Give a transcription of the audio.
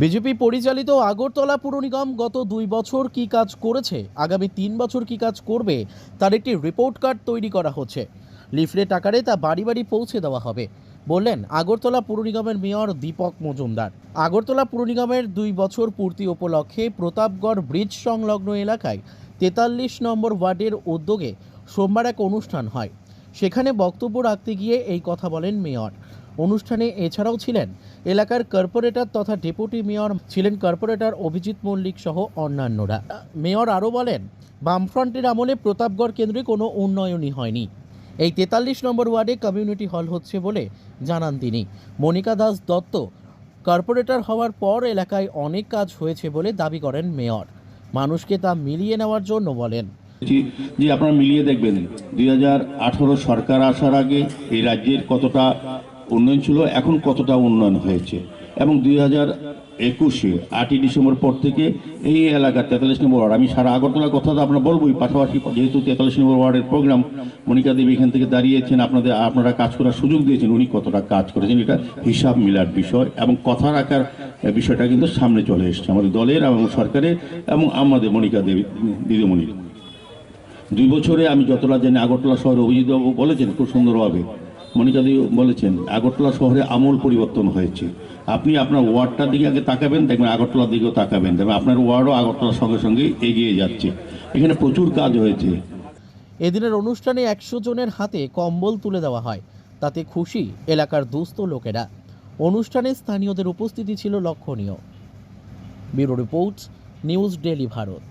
BJP পরিচালিত আগরতলা পুর নিগম গত দুই বছর কি কাজ করেছে? আগামী তিন বছর কি কাজ করবে? তার একটি রিপোর্ট কার্ড তৈরি করা হচ্ছে। লিফলেট আকারে তা বাড়ি বাড়ি পৌঁছে দেওয়া হবে। বললেন, আগরতলা পুর নিগমের মেয়র দীপক মজুমদার। আগরতলা পুর নিগমের দুই বছর পূর্তি উপলক্ষে প্রতাপগড় ব্রিজ সংলগ্ন এলাকায় তেতাল্লিশ নম্বর ওয়ার্ডের উদ্যোগে সোমবার এক অনুষ্ঠান হয়। সেখানে বক্তব্য রাখতে গিয়ে এই কথা বলেন মেয়র। অনুষ্ঠানে এছাড়াও ছিলেন এলাকার কর্পোরেটর তথা ডেপুটি মেয়র ছিলেন কর্পোরেটর অভিজিৎ মল্লিক সহ অন্যান্যরা। মেয়র আরও বলেন, বামফ্রন্টের আমলে প্রতাপগড় কেন্দ্রে কোনো উন্নয়নই হয়নি। এই তেতাল্লিশ নম্বর ওয়ার্ডে কমিউনিটি হল হচ্ছে বলে জানান তিনি। মনিকা দাস দত্ত, কর্পোরেটর হওয়ার পর এলাকায় অনেক কাজ হয়েছে বলে দাবি করেন মেয়র। মানুষকে তা মিলিয়ে নেওয়ার জন্য বলেন। যে আপনারা মিলিয়ে দেখবেন। দুই হাজার আঠারো সরকার আসার আগে এই রাজ্যের কতটা উন্নয়ন ছিল, এখন কতটা উন্নয়ন হয়েছে? এবং দুই হাজার একুশে আটই ডিসেম্বর পর থেকে এই এলাকার তেতাল্লিশ নম্বর ওয়ার্ড, আমি সারা আগরতলার কথা তো আপনারা বলবোই, পাশাপাশি যেহেতু তেতাল্লিশ নম্বর ওয়ার্ডের প্রোগ্রাম, মনিকা দেবী এখান থেকে দাঁড়িয়েছেন, আপনাদের, আপনারা কাজ করার সুযোগ দিয়েছেন, উনি কতটা কাজ করেছেন, এটা হিসাব মিলার বিষয়, এবং কথা রাখার বিষয়টা কিন্তু সামনে চলে এসছে, আমাদের দলের এবং সরকারের এবং আমাদের মনিকা দেবী, দিদিমণির। দুই বছরে আমি যতটা জানি আগরতলা শহরে অভিজিৎবাবু বলেছেন খুব সুন্দরভাবে মনিকাদি বলেছেন, আগরতলা শহরে আমূল পরিবর্তন হয়েছে। আপনি আপনার ওয়ার্ডটার দিকে আগে তাকাবেন, দেখবেন আগরতলার দিকেও তাকাবেন। দেখবেন আপনার ওয়ার্ডও আগরতলার সঙ্গে সঙ্গে এগিয়ে যাচ্ছে। এখানে প্রচুর কাজ হয়েছে। এদিনের অনুষ্ঠানে একশো জনের হাতে কম্বল তুলে দেওয়া হয়। তাতে খুশি এলাকার দুস্থ লোকেরা। অনুষ্ঠানে স্থানীয়দের উপস্থিতি ছিল লক্ষণীয়। Bureau report, news daily Bharat.